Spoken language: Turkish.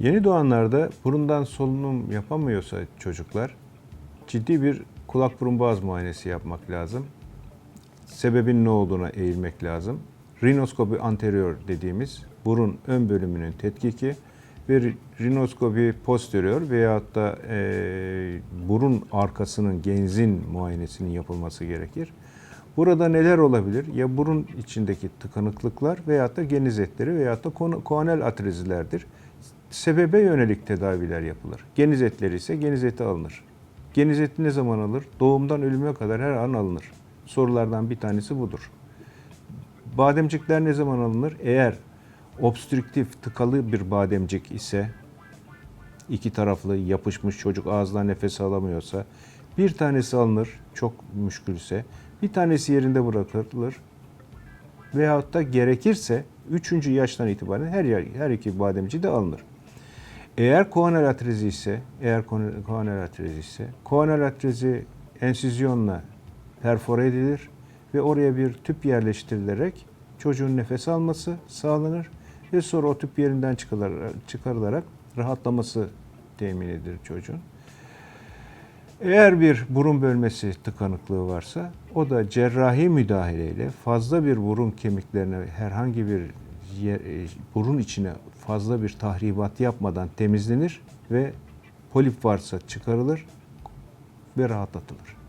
Yeni doğanlarda burundan solunum yapamıyorsa çocuklar ciddi bir kulak burun boğaz muayenesi yapmak lazım. Sebebin ne olduğuna eğilmek lazım. Rinoskopi anterior dediğimiz burun ön bölümünün tetkiki ve rinoskopi posterior veyahut da eee, burun arkasının genzin muayenesinin yapılması gerekir. Burada neler olabilir? Ya burun içindeki tıkanıklıklar veyahut da geniz etleri veyahut da ko- koanel atrezilerdir. Sebebe yönelik tedaviler yapılır. Geniz etleri ise geniz eti alınır. Geniz eti ne zaman alır? Doğumdan ölüme kadar her an alınır. Sorulardan bir tanesi budur. Bademcikler ne zaman alınır? Eğer obstrüktif, tıkalı bir bademcik ise, iki taraflı yapışmış çocuk ağızdan nefes alamıyorsa, bir tanesi alınır çok müşkülse, bir tanesi yerinde bırakılır veyahut da gerekirse 3. yaştan itibaren her yer, her iki bademci de alınır. Eğer koanal atrezi ise, eğer koanal atrezi ise, koanal atrezi ensizyonla perfore edilir ve oraya bir tüp yerleştirilerek çocuğun nefes alması sağlanır ve sonra o tüp yerinden çıkarılarak rahatlaması temin edilir çocuğun. Eğer bir burun bölmesi tıkanıklığı varsa o da cerrahi müdahaleyle fazla bir burun kemiklerine herhangi bir yer, e, burun içine fazla bir tahribat yapmadan temizlenir ve polip varsa çıkarılır ve rahatlatılır.